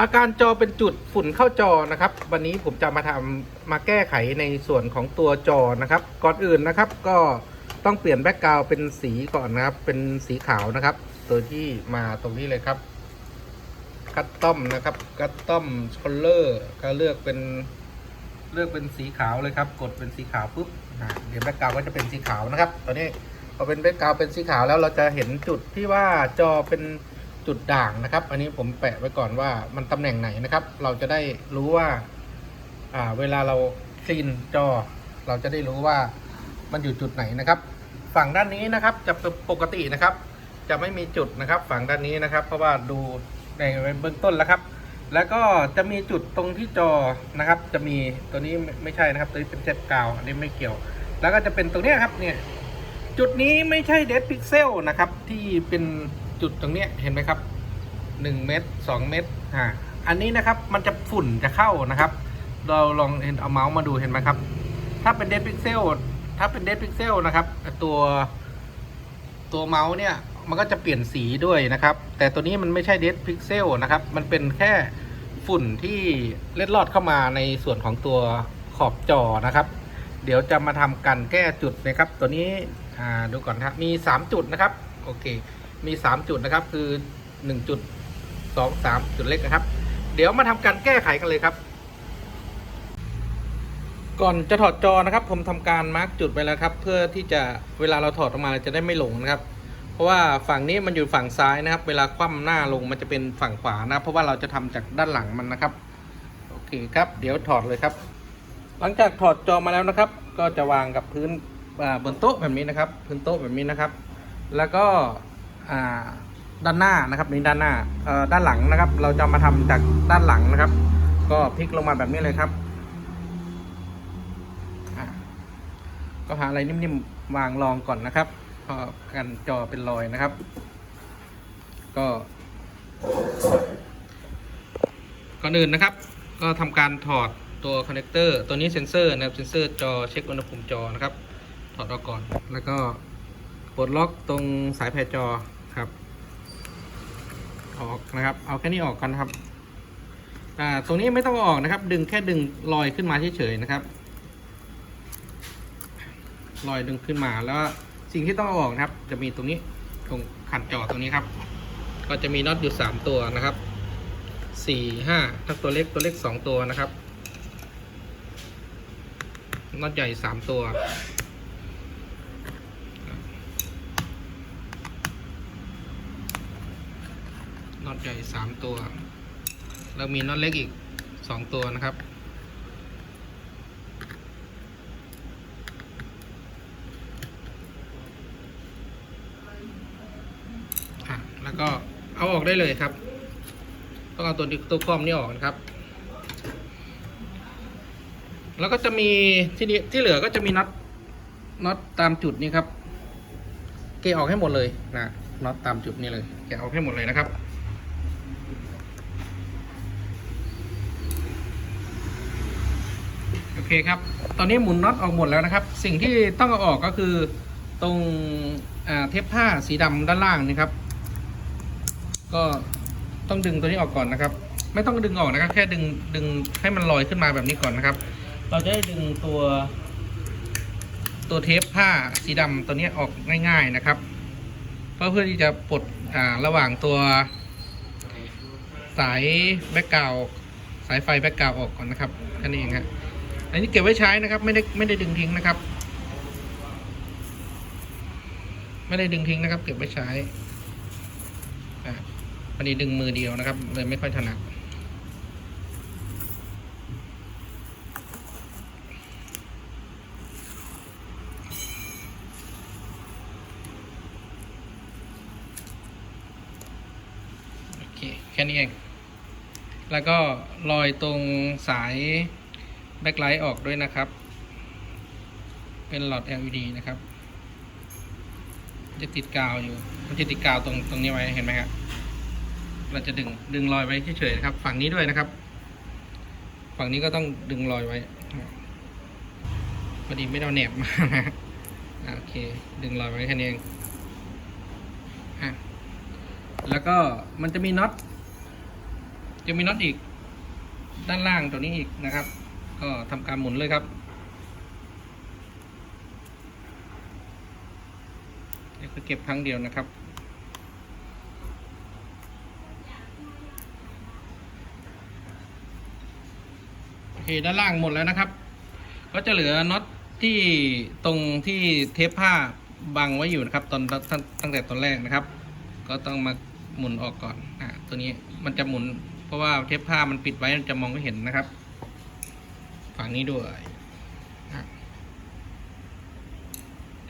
อาการจอเป็นจุดฝุ่นเข้าจอนะครับ วันนี้ผมจะมาทำมาแก้ไขในส่วนของตัวจอนะครับ ก่อนอื่นนะครับ ก็ต้องเปลี่ยนแบ็กกราวเป็นสีก่อนนะครับ เป็นสีขาวนะครับ ตัวที่มาตรงนี้เลยครับคัตตอมนะครับคัตตอมคอลเลอร์ก็เลือกเป็นเลือกเป็นสีขาวเลยครับ กดเป็นสีขาวปุ๊บเดี๋ยวแบ็กกราวก็จะเป็นสีขาวนะครับ ตอนนี้พอเป็นแบ็กกราวเป็นสีขาวแล้วเราจะเห็นจุดที่ว่าจอเป็น จุดด่างนะครับ อันนี้ผมแปะไว้ก่อนว่ามันตำแหน่งไหนนะครับ เราจะได้รู้ว่าอ่า เวลาเราคลีนจอ เราจะได้รู้ว่ามันอยู่จุดไหนนะครับ ฝั่งด้านนี้นะครับจะเป็นปกตินะครับ จะไม่มีจุดนะครับ ฝั่งด้านนี้นะครับ เพราะว่าดูในเบื้องต้นแล้วครับ แล้วก็จะมีจุดตรงที่จอนะครับ จะมีตัวนี้ไม่ใช่นะครับ ตัวนี้เป็นเซตกาว อันนี้ไม่เกี่ยว แล้วก็จะเป็นตรงนี้ครับเนี่ยจุดนี้ไม่ใช่เด d พิกเซลนะครับที่เป็น จุดตรงเนี้ยเห็นไหมครับ 1 เมตร2เมตรอ่าอันนี้นะครับมันจะฝุ่นจะเข้านะครับ เราลองเห็นเอาเมาส์มาดูเห็นไหมครับ ถ้าเป็นเด d พิกเซลถ้าเป็นเด d พิกเซลนะครับตัวตัวเมาส์เนี่ยมันก็จะเปลี่ยนสีด้วยนะครับ แต่ตัวนี้มันไม่ใช่เด d พิกเซลนะครับ มันเป็นแค่ฝุ่นที่เล็ดลอดเข้ามาในส่วนของตัวขอบจอนะครับ เดี๋ยวจะมาทำการแก้จุดนะครับ ตัวนี้อ่าดูก่อนนะครับมี 3 จุดนะครับ โอเค มี 3 จุดนะครับ คือ 1 จุด 2 3 จุดเล็กนะครับ เดี๋ยวมาทำการแก้ไขกันเลยครับ ก่อนจะถอดจอนะครับ ผมทำการมาร์กจุดไว้แล้วครับ เพื่อที่จะเวลาเราถอดออกมาจะได้ไม่หลงนะครับ เพราะว่าฝั่งนี้มันอยู่ฝั่งซ้ายนะครับ เวลาคว่ำหน้าลงมันจะเป็นฝั่งขวานะเพราะว่าเราจะทำจากด้านหลังมันนะครับโอเคครับ เดี๋ยวถอดเลยครับ หลังจากถอดจอมาแล้วนะครับ ก็จะวางกับพื้นบนโต๊ะแบบนี้นะครับ พื้นโต๊ะแบบนี้นะครับ แล้วก็ ด้านหน้านะครับนี่ด้านหน้าด้านหลังนะครับ เราจะมาทำจากด้านหลังนะครับ ก็พลิกลงมาแบบนี้เลยครับก็หาอะไรนิ่มๆวางรองก่อนนะครับพอกันจอเป็นรอยนะครับ ก็ก่อนอื่นนะครับ ก็ทำการถอดตัวคอนเนคเตอร์ตัวนี้เซนเซอร์นะครับเซนเซอร์จอเช็คอุณหภูมิจอนะครับ ถอดออกก่อนแล้วก็ปลดล็อกตรงสายแผ่จอ ออกนะครับ เอาแค่นี้ออกกันนะครับอ่าตรงนี้ไม่ต้องออกนะครับ ดึงแค่ดึงลอยขึ้นมาเฉยๆนะครับลอยดึงขึ้นมาแล้วสิ่งที่ต้องเอาออกนะครับ จะมีตรงนี้ตรงขันจอตรงนี้ครับ ก็จะมีน็อตอยู่สามตัวนะครับสี่ห้าถ้าตัวเล็กตัวเล็กสองตัวนะครับน็อตใหญ่สามตัว อตใหญ่สามตัว แล้วมีน็อตเล็กอีกสองตัวนะครับ แล้วก็เอาออกได้เลยครับ ต้องเอาตัวตัวคอมนี่ออกนะครับ แล้วก็จะมีที่นี้ที่เหลือก็จะมีน็อตน็อตตามจุดนี้ครับ เกะออกให้หมดเลยนะน็อตตามจุดนี้เลยแกะออกให้หมดเลยนะครับ เคครับ ตอนนี้หมุนน็อตออกหมดแล้วนะครับ สิ่งที่ต้องเอาออกก็คือตรงเทปผ้าสีดำด้านล่างนี่ครับ ก็ต้องดึงตัวนี้ออกก่อนนะครับ ไม่ต้องดึงออกนะครับ แค่ดึงดึงให้มันลอยขึ้นมาแบบนี้ก่อนนะครับ เราจะได้ดึงตัว ตัวเทปผ้าสีดำตัวนี้ออกง่าย ๆนะครับเพราะเพื่อที่จะปลดระหว่างตัวสายแบ็กกราวสายไฟแบ็กกราวออกก่อนนะครับแค่นี้เองฮะ อันนี้เก็บไว้ใช้นะครับ ไม่ได้ไม่ได้ดึงทิ้งนะครับ ไม่ได้ดึงทิ้งนะครับ เก็บไว้ใช้อะพอดีดึงมือเดียวนะครับเลยไม่ค่อยถนัดโอเคแค่นี้เอง แล้วก็ลอยตรงสาย แบ็คไลท์ออกด้วยนะครับ เป็นหลอด LED นะครับ จะติดกาวอยู่ มันจะติดกาวตรงตรงนี้ไว้เห็นไหมครับเราจะดึงดึงรอยไว้เฉยๆนะครับ ฝั่งนี้ด้วยนะครับ ฝั่งนี้ก็ต้องดึงรอยไว้พอดีไม่เอาแหนบมานะโอเค ดึงรอยไว้แค่นี้เองอะแล้วก็มันจะมีน็อตจะมีน็อตอีกด้านล่างตัวนี้อีกนะครับ ก็ทำการหมุนเลยครับเดี๋ยวเก็บครั้งเดียวนะครับโอเคด้านล่างหมดแล้วนะครับ ก็จะเหลือน็อตที่ตรงที่เทปผ้าบังไว้อยู่นะครับตอนตั้งตั้งแต่ตอนแรกนะครับ ก็ต้องมาหมุนออกก่อนอ่าตัวนี้มันจะหมุน เพราะว่าเทปผ้ามันปิดไว้มันจะมองไม่เห็นนะครับ ฝั่งนี้ด้วยครับ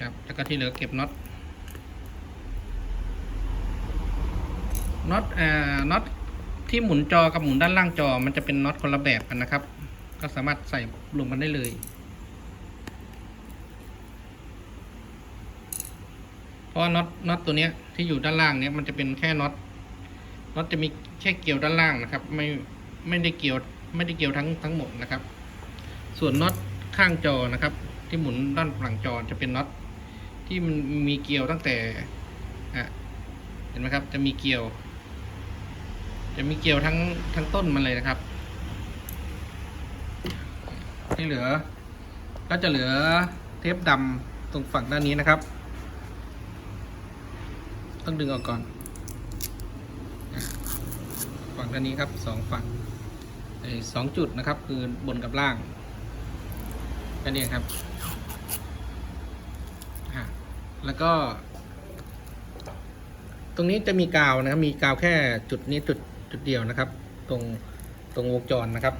ครับแล้วก็ที่เหลือเก็บน็อตน็อตอ่น็อตที่หมุนจอกับหมุนด้านล่างจอมันจะเป็นน็อตคนละแบบกันนะครับ ก็สามารถใส่รวมกันได้เลยเพราะว่าน็อตน็อตตัวเนี้ยที่อยู่ด้านล่างเนี้ยมันจะเป็นแค่น็อตน็อตจะมีแค่เกี่ยวด้านล่างนะครับ ไม่ไม่ได้เกี่ยวไม่ได้เกี่ยวทั้งทั้งหมดนะครับ ส่วนน็อตข้างจอนะครับ ที่หมุนด้านหลังจอจะเป็นน็อตที่มันมีเกี่ยวตั้งแต่อะเห็นไหมครับ จะมีเกี่ยว จะมีเกี่ยวทั้งทั้งต้นมันเลยนะครับที่เหลือ ก็จะเหลือเทปดำตรงฝั่งด้านนี้นะครับ ต้องดึงออกก่อน ฝั่งด้านนี้ครับสองฝั่งสองจุดนะครับ คือบนกับล่าง แค่นี้ครับอะแล้วก็ ตรงนี้จะมีกาวนะครับ มีกาวแค่จุดนี้จุดจุดเดียวนะครับ ตรงตรงวงจรนะครับ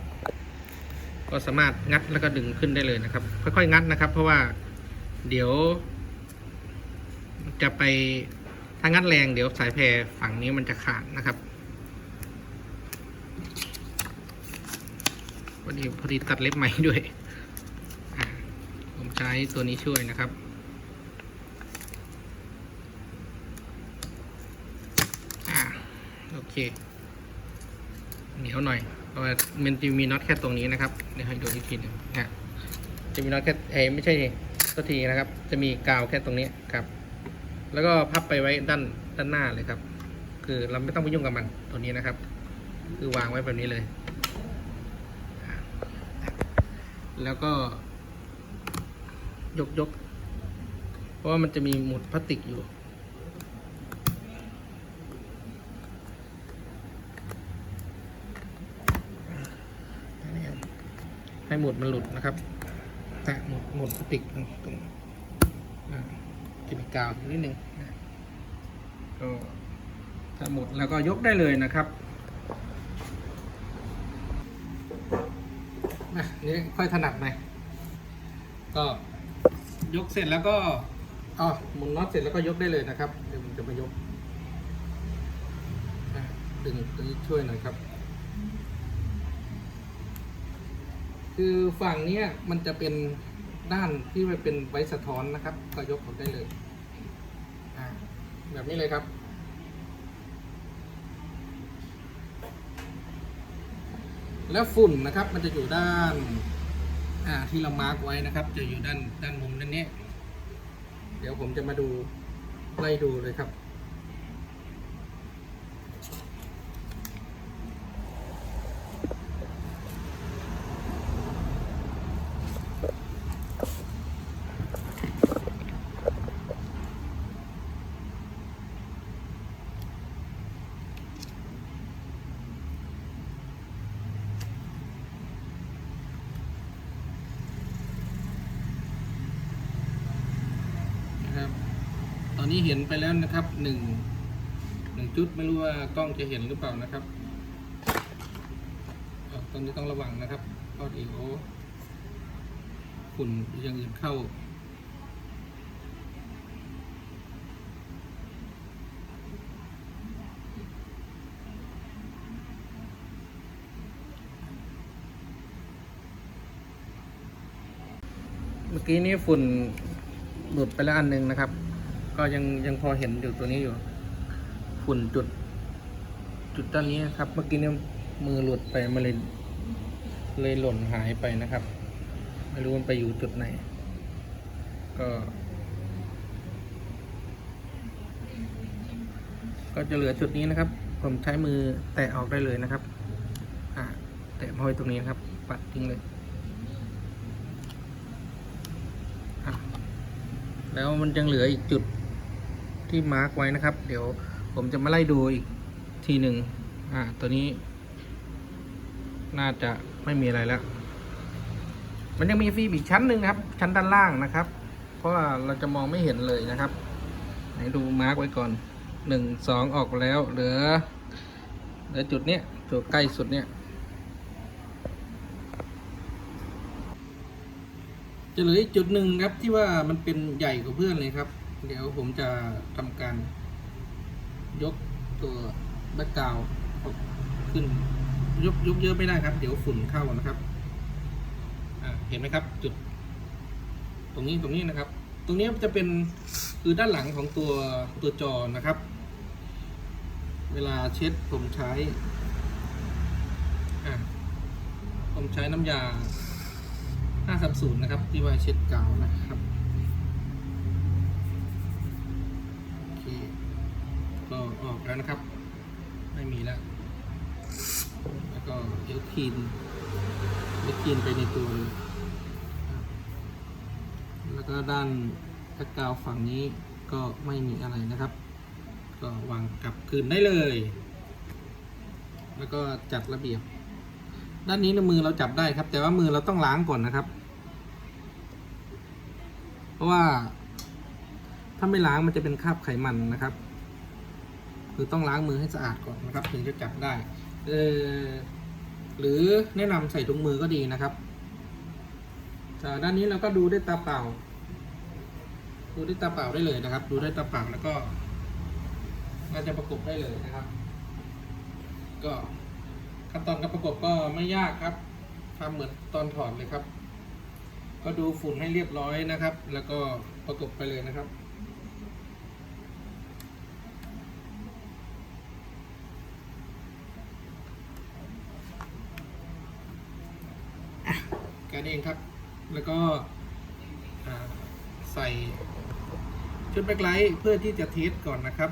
ก็สามารถงัดแล้วก็ดึงขึ้นได้เลยนะครับ ค่อยๆงัดนะครับ เพราะว่าเดี๋ยว จะไปถ้างัดแรงเดี๋ยวสายแพรฝั่งนี้มันจะขาดนะครับพอดีพอดีตัดเล็บใหม่ด้วย ช้ตัวนี้ช่วยนะครับ อ่าโอเค เหนียวหน่อยเพราะว่ามันจะมีน็อตแค่ตรงนี้นะครับ เดี๋ยวให้ดูอีกทีนึงนะจะมีน็อตแค่เอ้ไม่ใช่ตัวทีนะครับ จะมีกาวแค่ตรงนี้ครับ แล้วก็พับไปไว้ด้านด้านหน้าเลยครับ คือเราไม่ต้องไปยุ่งกับมันตัวนี้นะครับ คือวางไว้แบบนี้เลย แล้วก็ ยกยกเพราะว่ามันจะมีหมุดพลาสติกอยู่ ให้หมุดมันหลุดนะครับ แตะหมุดหมุดพลาสติกตรงจะมีกาวนิดนึงก็ถ้าหมุดแล้วก็ยกได้เลยนะครับนะนี่ค่อยถนัดหน่อยก็ ยกเสร็จแล้วก็อ๋อหมุนน็อตเสร็จแล้วก็ยกได้เลยนะครับ เดี๋ยวผมจะมายกดึงตัวนี้ช่วยหน่อยครับ คือฝั่งเนี้ยมันจะเป็นด้านที่มันเป็นไว้สะท้อนนะครับ ก็ยกออกได้เลยแบบนี้เลยครับ แล้วฝุ่นนะครับมันจะอยู่ด้าน ที่เรามาร์กไว้นะครับ จะอยู่ด้านด้านมุมด้านนี้ เดี๋ยวผมจะมาดูไล่ดูเลยครับนะครับ ต อนนี้เห็นไปแล้วนะครับหนึ่งหนึ่งจุดไม่รู้ว่ากล้องจะเห็นหรือเปล่านะครับตอนนี้ต้องระวังนะครับเพราะเดี๋ยวฝุ่นย่างอื่นเข้าเมื่อกี้นี้ฝุ่นหลุดไปแล้วอันหนึงนะครับ ก็ยังยังพอเห็นอยู่ตัวนี้อยู่ ฝุ่นจุด จุดด้านนี้ครับ เมื่อกี้เนี่ยมือหลุดไปมันเลยเลยหล่นหายไปนะครับ ไม่รู้มันไปอยู่จุดไหน ก็ ก็จะเหลือจุดนี้นะครับ ผมใช้มือแตะออกได้เลยนะครับแตะมาไว้ตรงนี้นะครับ ปัดทิ้งเลยแล้วมันยังเหลืออีกจุด ที่มาร์กไว้นะครับ เดี๋ยวผมจะมาไล่ดูอีกทีหนึ่งอ่าตัวนี้ น่าจะไม่มีอะไรแล้ว มันยังมีฟิล์มอีกชั้นหนึ่งครับ ชั้นด้านล่างนะครับ เพราะว่าเราจะมองไม่เห็นเลยนะครับไหนดูมาร์กไว้ก่อนหนึ่งสองออกแล้วเหลือเหลือจุดเนี้ยจุดใกล้สุดเนี้ยจะเหลืออีกจุดหนึ่งครับที่ว่ามันเป็นใหญ่กว่าเพื่อนเลยครับ เดี๋ยวผมจะทำการยกตัวแบ็กกราวขึ้นยกยกเยอะไม่ได้ครับ เดี๋ยวฝุ่นเข้านะครับเห็นไหมครับ จุด ตรงนี้ตรงนี้นะครับ ตรงนี้จะเป็นคือด้านหลังของตัวตัวจอนะครับ เวลาเช็ดผมใช้ผมใช้น้ำยา530นะครับ ที่ว่าเช็ดกาวนะครับ ออกแล้วนะครับ ไม่มีแล้ว แล้วก็เอลคีนเอลคีนไปในตัวเลยแล้วก็ด้านแบ็กาวฝั่งนี้ก็ไม่มีอะไรนะครับ ก็วางกลับคืนได้เลย แล้วก็จัดระเบียบ ด้านนี้ในมือเราจับได้ครับ แต่ว่ามือเราต้องล้างก่อนนะครับ เพราะว่าถ้าไม่ล้างมันจะเป็นคราบไขมันนะครับ คือต้องล้างมือให้สะอาดก่อนนะครับ ถึงจะจับได้เออหรือแนะนำใส่ถุงมือก็ดีนะครับจากด้านนี้เราก็ดูด้วยตาเปล่า ดูด้วยตาเปล่าได้เลยนะครับ ดูด้วยตาเปล่าแล้วก็เราจะประกบได้เลยนะครับ ก็ขั้นตอนการประกบก็ไม่ยากครับทำเหมือนตอนถอดเลยครับ ก็ดูฝุ่นให้เรียบร้อยนะครับ แล้วก็ประกบไปเลยนะครับ แค่นี้เองครับ แล้วก็ใส่ชุดแบ็คไลท์เพื่อที่จะเทสก่อนนะครับ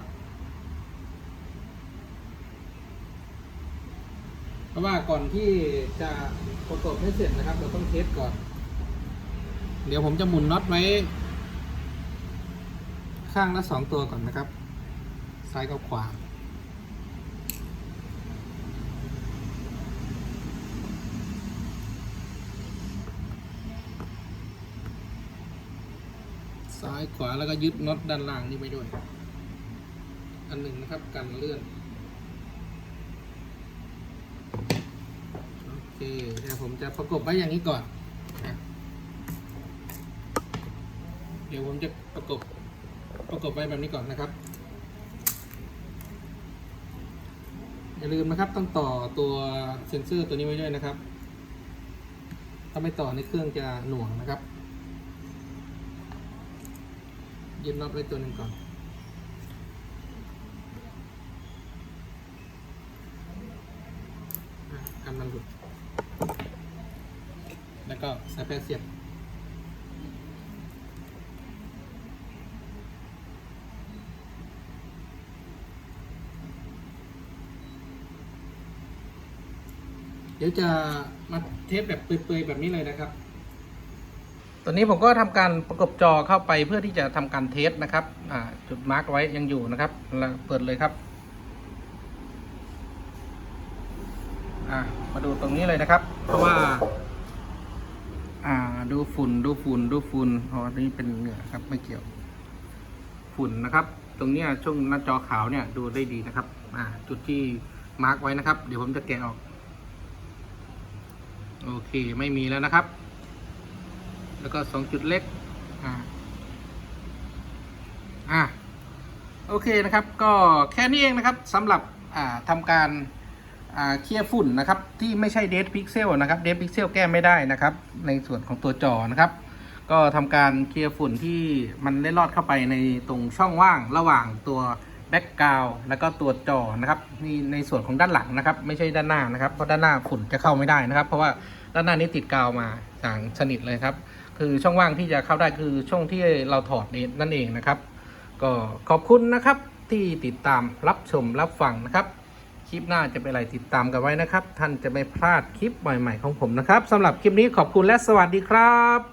เพราะว่าก่อนที่จะประกอบให้เสร็จนะครับ เราต้องเทสก่อน เดี๋ยวผมจะหมุนน็อตไว้ ข้างละสองตัวก่อนนะครับ ซ้ายกับขวา ซ้ายขวาแล้วก็ยึดน็อตด้านล่างนี่ไปด้วย อันหนึ่งนะครับกันเลื่อนโอเคเดี๋ยวผมจะประกบไว้อย่างนี้ก่อนนะเดี๋ยวผมจะประกบประกบไว้แบบนี้ก่อนนะครับอย่าลืมนะครับต้องต่อตัวเซ็นเซอร์ตัวนี้ไว้ด้วยนะครับ ถ้าไม่ต่อในเครื่องจะหน่วงนะครับ ยึดน็อตไว้ตัวหนึ่งก่อน กันมันหลุด แล้วก็สายแปรเสียบเดี๋ยวจะมาเทสแบบเปื่อยๆแบบนี้เลยนะครับ ตอนนี้ผมก็ทำการประกบจอเข้าไปเพื่อที่จะทำการเทสนะครับอ่าจุดมาร์กไว้ยังอยู่นะครับเปิดเลยครับมาดูตรงนี้เลยนะครับ เพราะว่าอ่าดูฝุ่นดูฝุ่นดูฝุ่นอ๋ออันนี้เป็นเหงื่อครับไม่เกี่ยว ฝุ่นนะครับ ตรงนี้ช่วงหน้าจอขาวเนี่ยดูได้ดีนะครับอ่าจุดที่มาร์กไว้นะครับ เดี๋ยวผมจะแกะออก โอเคไม่มีแล้วนะครับ แล้วก็สองจุดเล็ก อ่า อ่า โอเคนะครับ ก็แค่นี้เองนะครับสำหรับ อ่าทำการ อ่า เคลียร์ฝุ่นนะครับ ที่ไม่ใช่เด d พิกเซลนะครับ เด d พิกเซลแก้ไม่ได้นะครับ ในส่วนของตัวจอนะครับ ก็ทำการเคลียร์ฝุ่นที่มันเล็ดลอดเข้าไปในตรงช่องว่างระหว่างตัวแบ็กกราวแล้วก็ตัวจอนะครับนี่ในส่วนของด้านหลังนะครับ ไม่ใช่ด้านหน้านะครับเพราะด้านหน้าฝุ่นจะเข้าไม่ได้นะครับ เพราะว่าด้านหน้านี้ติดกาวมาอย่างสนิทเลยครับ คือช่องว่างที่จะเข้าได้คือช่องที่เราถอดนี่นั่นเองนะครับ ก็ขอบคุณนะครับที่ติดตามรับชมรับฟังนะครับคคลิปหน้าจะเป็นอะไรติดตามกันไว้นะครับ ท่านจะไม่พลาดคลิปใหม่ๆของผมนะครับสำหรับคลิปนี้ขอบคุณและสวัสดีครับ